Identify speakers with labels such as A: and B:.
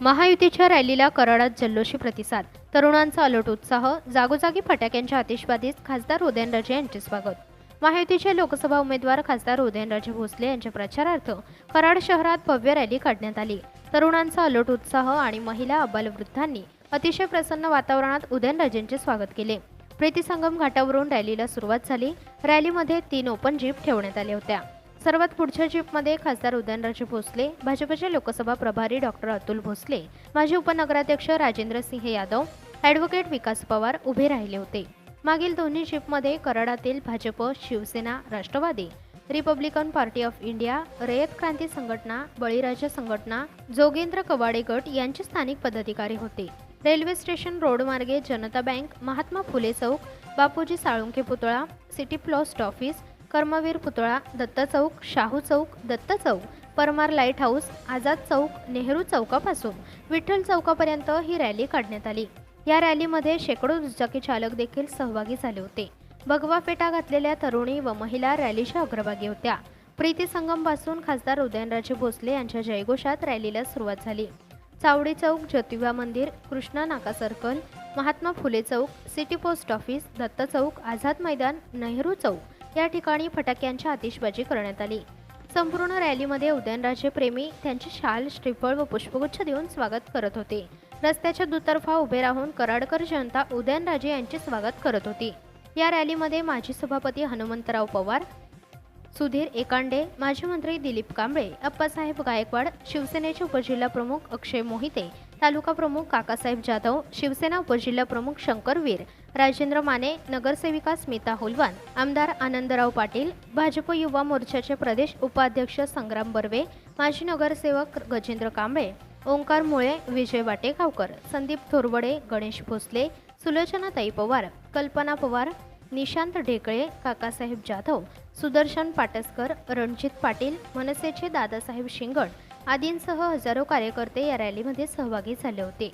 A: महायुतीच्या रॅलीला कराडात जल्लोषी प्रतिसाद. तरुणांचा अलोट उत्साह जागोजागी फटाक्यांच्या आतिषबाजीत खासदार उदयनराजे यांचे स्वागत. महायुतीचे लोकसभा उमेदवार खासदार उदयनराजे भोसले यांच्या प्रचारार्थ कराड शहरात भव्य रॅली काढण्यात आली. तरुणांचा अलोट उत्साह आणि महिला अबालवृद्धांनी अतिशय प्रसन्न वातावरणात उदयनराजेंचे स्वागत केले. प्रीतीसंगम घाटावरून रॅलीला सुरुवात झाली. रॅलीमध्ये तीन ओपन जीप ठेवण्यात आल्या होत्या. सर्वात पुढच्या जीपमध्ये खासदार उदयनराजे भोसले भाजपचे लोकसभा प्रभारी डॉक्टर अतुल भोसले माजी उपनगराध्यक्ष राजेंद्र सिंह यादव ॲडव्होकेट विकास पवार उभे राहिले होते. मागील दोन्ही जीपमध्ये कराडातील Bhajap Shiv Sena Rashtrawadi Republican party of India Rayat Kranti Sanghatana बळीराजा संघटना जोगेंद्र कवाडे गट यांचे स्थानिक पदाधिकारी होते. रेल्वे स्टेशन रोडमार्गे जनता बँक महात्मा फुले चौक बापूजी साळुंखे पुतळा सिटी प्लॉस्ट ऑफिस कर्मवीर पुतळा दत्त चौक शाहू चौक दत्त चौक परमार लाइट हाऊस आझाद चौक नेहरू चौकापासून विठ्ठल चौकापर्यंत ही रॅली काढण्यात आली. या रॅलीमध्ये शेकडो दुचाकी चालक देखील सहभागी झाले होते. भगवा फेटा घातलेल्या तरुणी व महिला रॅलीच्या अग्रभागी होत्या. प्रीती संगमपासून खासदार उदयनराजे भोसले यांच्या जयघोषात रॅलीला सुरुवात झाली. चावडी चौक Jyotiba Mandir Krishna Naka circle Mahatma Phule Chowk city post office Datta Chowk Azad Maidan Nehru Chowk या ठिकाणी फटाक्यांची आतिषबाजी करण्यात आली. संपूर्ण रॅलीमध्ये उदयनराजे प्रेमी त्यांची शाल श्रीफळ व पुष्पगुच्छ देऊन स्वागत करत होते. रस्त्याच्या दुतर्फा उभे राहून कराडकर जनता उदयनराजे यांचे स्वागत करत होती. या रॅलीमध्ये माजी सभापती हनुमंतराव पवार सुधीर एकांडे माजी मंत्री दिलीप कांबळे अप्पासाहेब गायकवाड शिवसेनेचे उपजिल्हा प्रमुख अक्षय मोहिते तालुका प्रमुख काकासाहेब जाधव शिवसेना उपजिल्हा प्रमुख शंकरवीर राजेंद्र माने नगरसेविका स्मिता होलवान आमदार आनंदराव पाटील भाजप युवा मोर्चाचे प्रदेश उपाध्यक्ष संग्राम बर्वे माजी नगरसेवक गजेंद्र कांबळे ओंकार मुळे विजय वाटेगावकर संदीप थोरवडे गणेश भोसले सुलोचनाताई पवार कल्पना पवार निशांत ढेकळे काकासाहेब जाधव सुदर्शन पाटसकर रणजित पाटील मनसेचे दादासाहेब शिंगण आदींसह हजारो कार्यकर्ते या रॅलीमध्ये सहभागी झाले होते.